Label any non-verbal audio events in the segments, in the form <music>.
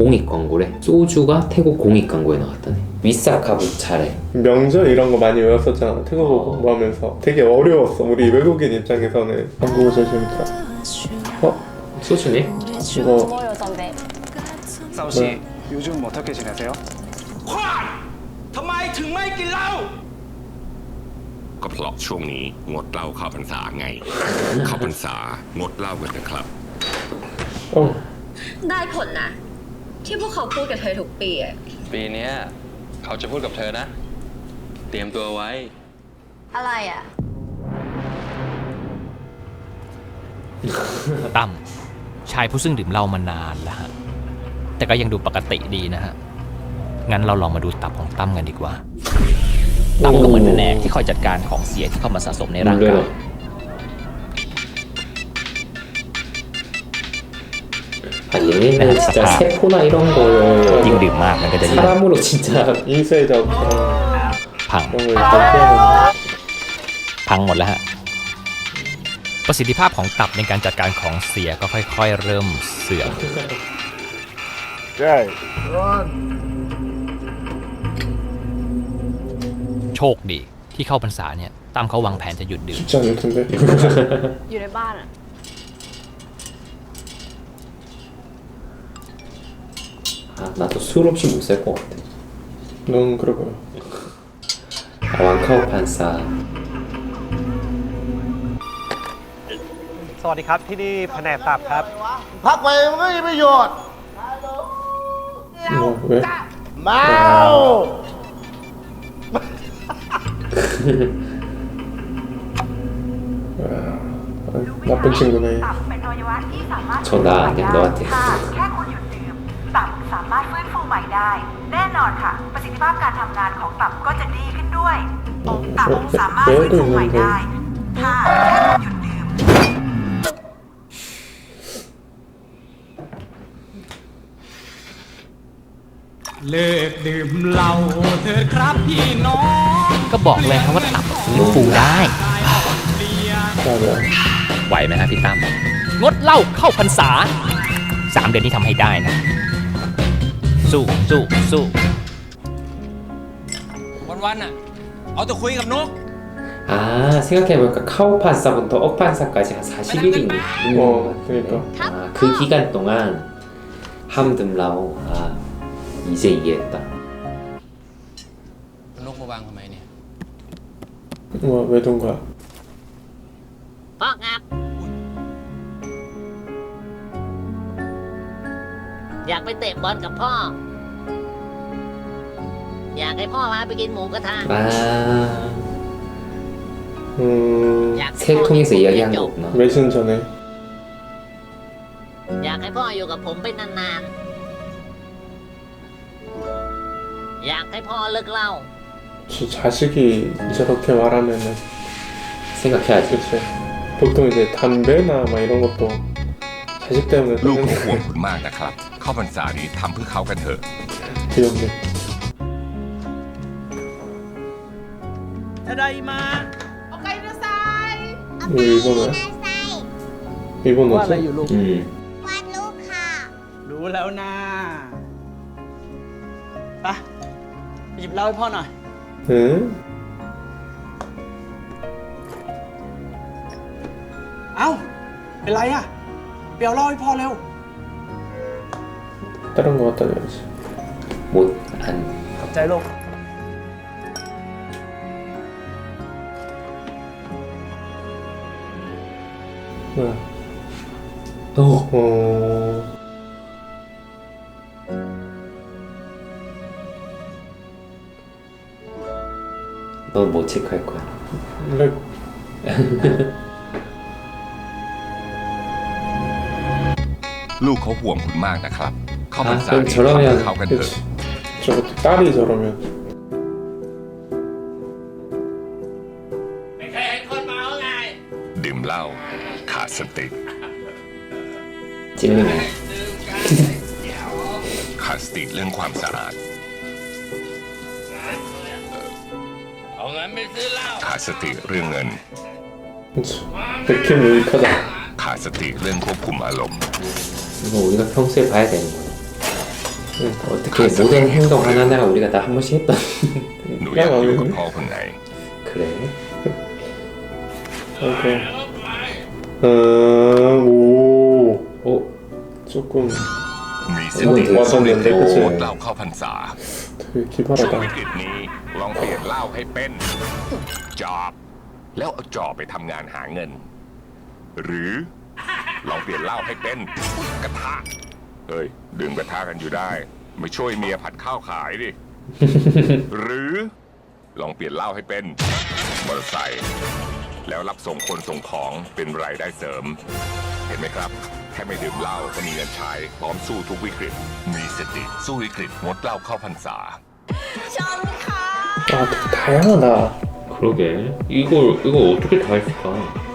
공익 광고래. 소주가 태국 공익 광고에 나왔다네. 위사카부 차례. 명절 이런 거 많이 외웠었잖아 태국어 어. 공부하면서 되게 어려웠어 우리 외국인 입장에서는 한국어 제일 재밌다 어? 소주네. 이거 고마워요 선배. 싸우씨 요즘 어떻게 지내세요? ทำไมถึงไม่กินเหล้า ก็เพราะช่วงนี้งดเหล้าเข้าพรรษาไง <laughs> เข้าพรรษางดเหล้ากันนะครับ 어 ได้ผลนะ ที่พวกเขาพูดกับเธอทุกปีอะปีเนี้ยเขาจะพูดกับเธอนะ เตรียมตัวไว้ อะไรอะ ตั้มชายผู้ซึ่งดื่มเหล้ามานานแล้วฮะ แต่ก็ยังดูปกติดีนะฮะ งั้นเราลองมาดูตับของตั้มกันดีกว่า ตั้มก็เหมือนแผนกที่คอยจัดการของเสียที่เข้ามาสะสมในร่างกาย 얘네는 진짜 아. 세포나 이런 ยิ่ง 걸 ดื่มมากมันก็จะยิ่ง 사람으로 진짜 인쇄 작업랑 พัง 이런 거 일단 피하는 พังหมดแล้วฮะ ประสิทธิภาพของตับในการจัดการของเสียก็ค่อยๆ เริ่มเสื่อม โชคดีที่เข้าพรรษาเนี่ยตั้มเขาวางแผนจะหยุดดื่ม 쉽지 않을 텐데 อยู่ในบ้านอ่ะ 아, 나도 술 없이 못 살 것 같아. 넌 그래 보여 아, 완카오 판사. สวัสดีครับที่นี่แผนกตับครับ พักไปมันไม่มีประโยชน์ 뭐 왜? เมา 나쁜 친구네 เป็นอวัยวะที่สามารถ 저 나 안 돼, 너한테. ค่ะแค่คุณ ใหม่ได้ แน่นอนค่ะ ประสิทธิภาพการทำงานของตับก็จะดีขึ้นด้วยตับสามารถฟื้นฟูใหม่ได้ ถ้าแค่คุณหยุดดื่ม เลิกดื่มเหล้าเถิดครับพี่น้องก็บอกเลยครับว่าตับฟื้นฟูได้맞아ไหวไหมฮะพี่ตั้มงดเหล้าเข้าพรรษาสามเดือนนี้ทำให้ได้นะ สู้สู้สู้ วันๆน่ะ เอาแต่คุยกับนก 아, 생각해보니까 카오 판사부터 억 판사까지 한 40일이 있는 어, 것 같네. 그러니까. 아, 그 기간 동안 함듬라오. 아, 이제 이해했다. นกมาวางทำไมเนี่ย 뭐왜 돈 거야? พ่อครับ อยากไปเตะบอลกับพ่อ อยากให้พ่อพาไปกินหมูกระทะ 아, 음... 세 통해서 이야기한 거구나. 매신 전에 อยากให้พ่ออยู่กับผมไปนานๆ อยากให้พ่อเลิกเหล้า 저 자식이 저렇게 말하면은 생각해야지. 그치 보통 이제 담배나 막 이런 것도 ลูกผมห่วงคุณมากนะครับ เข้าพรรษานี้ทำเพื่อเขากันเถอะ เติมเลยただいまมาวีโบไหมน่าไส้วีโบหมดว่าอะไรใช่อยู่ลูก อืมวาดลูกค่ะ รู้แล้วนะไปหยิบเหล้าให้พ่อหน่อย เออเอ้า เป็นไรอะ เอาเหล้าให้พ่อเร็ว 다른 거 갖다 줘야지 못, 안. ขอบใจลูก 뭐야 어, 어... 넌 뭐 체크할 거야? 렉 <laughs> ลูกเขาห่วงคุณมากนะครับ เข้าพรรษา อ่ะ นี้ 저러면 ทำเพื่อเขากันเถอะ 그치 저것도 딸이 저러면 ไม่เคยเห็นคนเมาไง ดื่มเหล้าขาดสติ 찔리네. ขาดสติเรื่องความสะอาด เอาเงินไปซื้อเหล้า ขาดสติเรื่องเงิน 그치 백캠 유익하다 ขาดสติเรื่องควบคุมอารมณ์ 이거 우리가 평소에 봐야 되는 거야. 어떻게 모든 행동 하나하나가 우리가 다 한 번씩 했던 หนูอยากอยู่กับ 야, พ่อคนไหน 그래 오케이. 음, 오. 어? 조금 มีสติ โอ้ย สู้วิกฤต ว่าต้องเรียนได้ก็เจอ งดเหล้าเข้าพรรษา 되게 ช่วง 기발하다. วิกฤตนี้ลองเปลี่ยนเหล้าให้เป็น จอบ แล้วเอาจอบไปทำงานหาเงิน หรือ ลองเปลี่ยนเหล้าให้เป็นกระทะเฮ้ยดึงกระทะกันอยู่ได้ ไม่ช่วยเมียผัดข้าวขายดิ หรือลองเปลี่ยนเหล้าให้เป็นมอเตอร์ไซค์แล้วรับส่งคนส่งของเป็นรายได้เสริม เห็นไหมครับ แค่ไม่ดื่มเหล้าก็มีเงินใช้พร้อมสู้ทุกวิกฤต มีสติสู้วิกฤตงดเหล้าเข้าพรรษา 아, 되게 다양하다. 그러게 이걸 이거 어떻게 다 했을까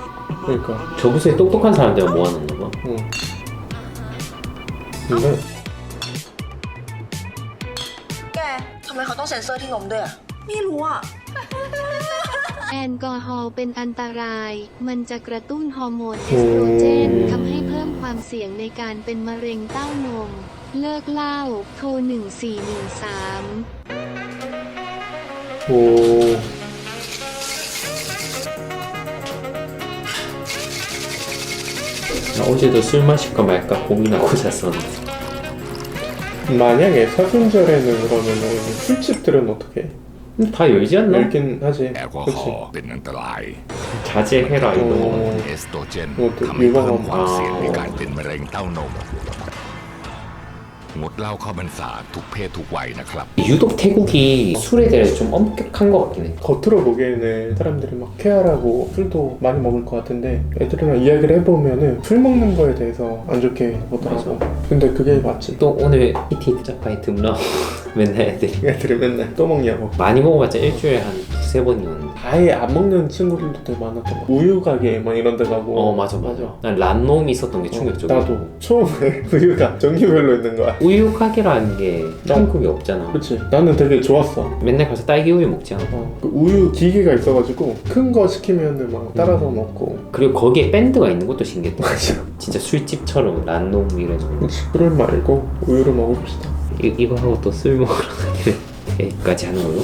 그러니까. 저부서에 똑똑한 사람들만 모아놓나 봐 응. 근데 แก ทำไมเขาต้องเซ็นเซอร์ที่นมด้วยอ่ะ ไม่รู้อ่ะ แอลกอฮอล์เป็นอันตราย มันจะกระตุ้นฮอร์โมนเอสโตรเจน ทำให้เพิ่มความเสี่ยงในการเป็นมะเร็งเต้านม เลิกเหล้า โทร 1413 오. 어제도 술 마실까 말까 고민하고 잤었는데 만약에 사순절에는 그러면 술집들은 어떻게? 음, 다 열지 않나? 열긴 하지. 그렇지. 자제해라 이거. 어, 또 유방암. 아. งในการเป็นมะเร็งเต้านม งดเหล้าเข้าพรรษาทุกเพศทุกวัยนะครับ 유독 태국이 술에 대해서 좀 엄격한 것 같긴 해 겉으로 보기에는 사람들이 막 쾌활하고 술도 많이 먹을 것 같은데 애들이랑 이야기를 해보면은 술 먹는 거에 대해서 안 좋게 보더라고. 근데 그게 맞지. 또 오늘 PT 짜파이 듬러 <laughs> 맨날 애들이 애들이 맨날 또 먹냐고. 많이 먹어봤자 일주일에 한 두세 번이었는데 아예 안 먹는 친구들도 되게 많았던 거. 우유 가게 막 이런 데 가고. 어 맞아 맞아 난 란놈이 있었던 게 어, 충격적이야 나도 처음에 <laughs> 우유가 종류별로 있는 거야. 우유 가게라는 게 나- 한국에 없잖아 그렇지. 나는 되게 좋았어. 맨날 가서 딸기 우유 먹잖아 어, 그 우유 기계가 있어가지고 큰 거 시키면은 막 따라서 먹고. 그리고 거기에 밴드가 있는 것도 신기했다 진짜 술집처럼 란놈 이래서 술을 말고 우유를 먹읍시다. 이, 이거 하고 또 술 먹으러 가기를 여기까지 하는 걸로